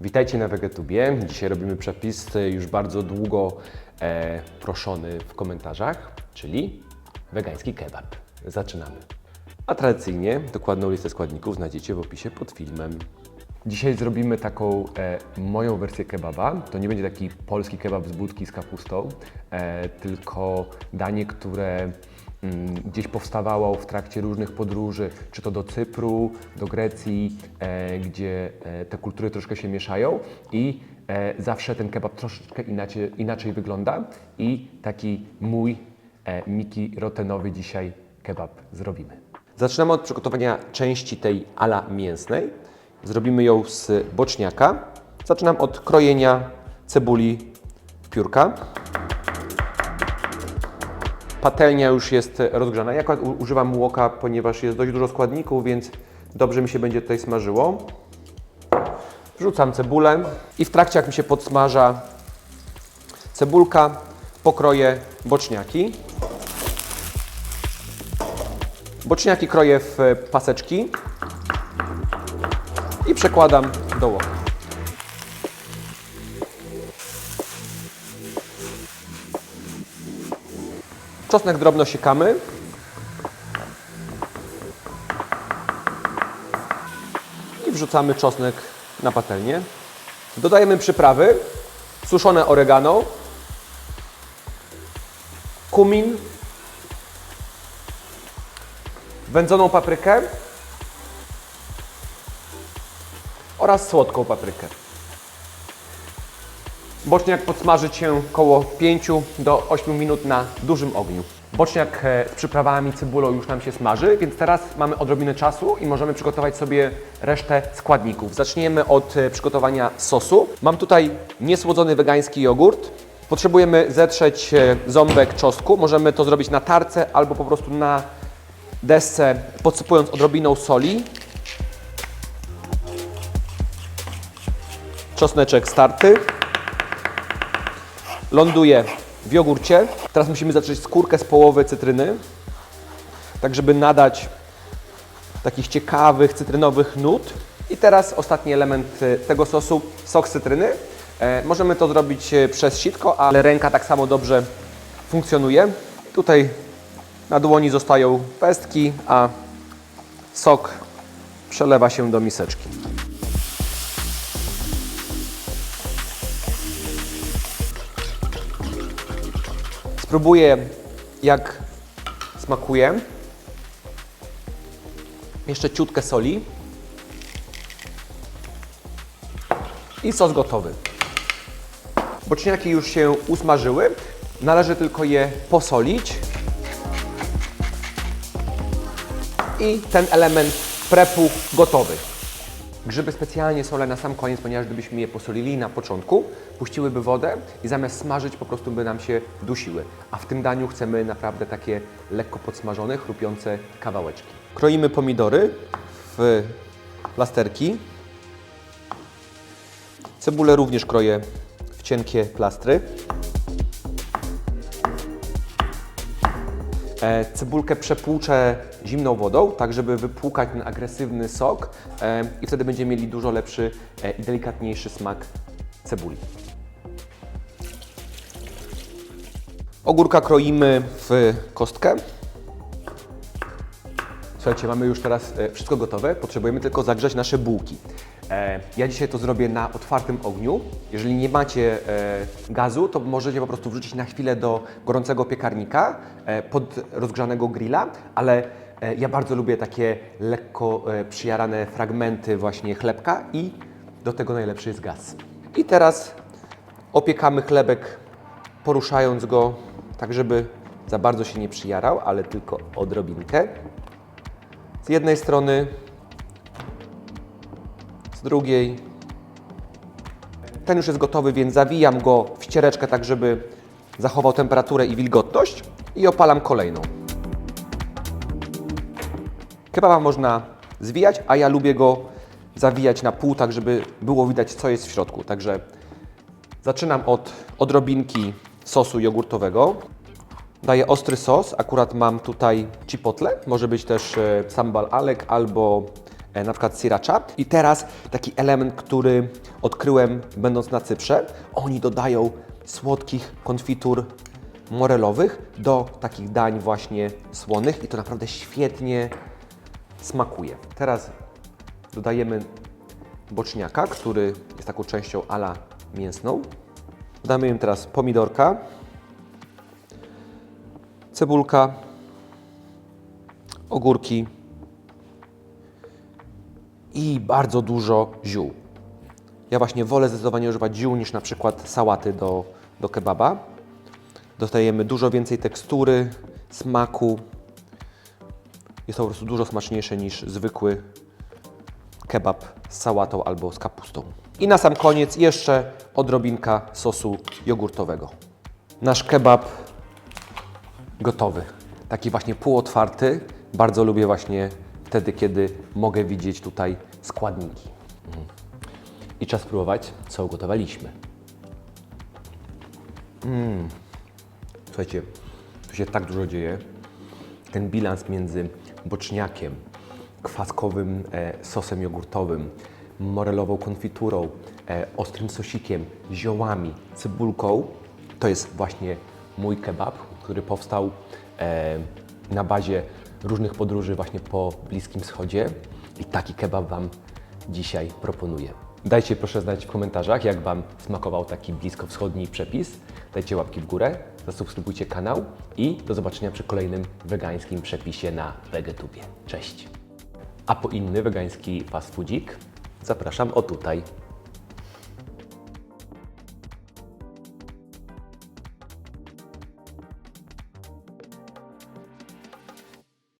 Witajcie na Wegetubie. Dzisiaj robimy przepis już bardzo długo e, proszony w komentarzach, czyli wegański kebab. Zaczynamy. A tradycyjnie dokładną listę składników znajdziecie w opisie pod filmem. Dzisiaj zrobimy taką e, moją wersję kebaba. To nie będzie taki polski kebab z budki z kapustą, e, tylko danie, które gdzieś powstawało w trakcie różnych podróży, czy to do Cypru, do Grecji, e, gdzie e, te kultury troszkę się mieszają i e, zawsze ten kebab troszeczkę inaczej, inaczej wygląda i taki mój Miki Rotenowy dzisiaj kebab zrobimy. Zaczynamy od przygotowania części tej ala mięsnej. Zrobimy ją z boczniaka. Zaczynam od krojenia cebuli piórka. Patelnia już jest rozgrzana. Ja używam łoka, ponieważ jest dość dużo składników, więc dobrze mi się będzie tutaj smażyło. Wrzucam cebulę i w trakcie jak mi się podsmaża cebulka, pokroję boczniaki. Boczniaki kroję w paseczki i przekładam do łoka. Czosnek drobno siekamy. I wrzucamy czosnek na patelnię. Dodajemy przyprawy, suszone oregano, kumin, wędzoną paprykę oraz słodką paprykę. Boczniak podsmażyć się około 5 do 8 minut na dużym ogniu. Boczniak e, z przyprawami, cebulą już nam się smaży, więc teraz mamy odrobinę czasu i możemy przygotować sobie resztę składników. Zaczniemy od e, przygotowania sosu. Mam tutaj niesłodzony wegański jogurt. Potrzebujemy zetrzeć e, ząbek czosnku. Możemy to zrobić na tarce albo po prostu na desce, podsypując odrobiną soli. Czosneczek starty ląduje w jogurcie. Teraz musimy zacząć skórkę z połowy cytryny, tak żeby nadać takich ciekawych, cytrynowych nut. I teraz ostatni element e, tego sosu, sok cytryny. E, możemy to zrobić e, przez sitko, ale ręka tak samo dobrze funkcjonuje. Tutaj na dłoni zostają pestki, a sok przelewa się do miseczki. Spróbuję, jak smakuje. Jeszcze ciutkę soli. I sos gotowy. Boczniaki już się usmażyły. Należy tylko je posolić. I ten element prepu gotowy. Grzyby specjalnie solę na sam koniec, ponieważ gdybyśmy je posolili na początku, puściłyby wodę i zamiast smażyć po prostu by nam się dusiły. A w tym daniu chcemy naprawdę takie lekko podsmażone, chrupiące kawałeczki. Kroimy pomidory w plasterki. Cebulę również kroję w cienkie plastry. Cebulkę przepłuczę zimną wodą, tak żeby wypłukać ten agresywny sok e, i wtedy będziemy mieli dużo lepszy e, i delikatniejszy smak cebuli. Ogórka kroimy w kostkę. Słuchajcie, mamy już teraz e, wszystko gotowe, potrzebujemy tylko zagrzać nasze bułki. E, Ja dzisiaj to zrobię na otwartym ogniu. Jeżeli nie macie e, gazu, to możecie po prostu wrzucić na chwilę do gorącego piekarnika e, pod rozgrzanego grilla, ale ja bardzo lubię takie lekko przyjarane fragmenty właśnie chlebka i do tego najlepszy jest gaz. I teraz opiekamy chlebek poruszając go tak, żeby za bardzo się nie przyjarał, ale tylko odrobinkę. Z jednej strony, drugiej. Ten już jest gotowy, więc zawijam go w ściereczkę tak, żeby zachował temperaturę i wilgotność i opalam kolejną. Kebaba można zwijać, a ja lubię go zawijać na pół, tak żeby było widać, co jest w środku. Także zaczynam od odrobinki sosu jogurtowego. Daję ostry sos, akurat mam tutaj chipotle, może być też e, sambal alek albo na przykład sriracha. I teraz taki element, który odkryłem będąc na Cyprze, oni dodają słodkich konfitur morelowych do takich dań właśnie słonych i to naprawdę świetnie smakuje. Teraz dodajemy boczniaka, który jest taką częścią ala mięsną. Dodamy im teraz pomidorka, cebulka, ogórki i bardzo dużo ziół. Ja właśnie wolę zdecydowanie używać ziół niż na przykład sałaty do, do kebaba. Dostajemy dużo więcej tekstury, smaku. Jest to po prostu dużo smaczniejsze niż zwykły kebab z sałatą albo z kapustą. I na sam koniec jeszcze odrobinka sosu jogurtowego. Nasz kebab gotowy. Taki właśnie półotwarty. Bardzo lubię właśnie wtedy, kiedy mogę widzieć tutaj składniki. Mhm. I czas spróbować, co ugotowaliśmy. Mm. Słuchajcie, tu się tak dużo dzieje. Ten bilans między boczniakiem, kwaskowym e, sosem jogurtowym, morelową konfiturą, e, ostrym sosikiem, ziołami, cebulką, to jest właśnie mój kebab, który powstał e, na bazie różnych podróży właśnie po Bliskim Wschodzie i taki kebab Wam dzisiaj proponuję. Dajcie proszę znać w komentarzach, jak Wam smakował taki bliskowschodni przepis. Dajcie łapki w górę, zasubskrybujcie kanał i do zobaczenia przy kolejnym wegańskim przepisie na Vegetubie. Cześć! A po inny wegański fast foodzik zapraszam o tutaj.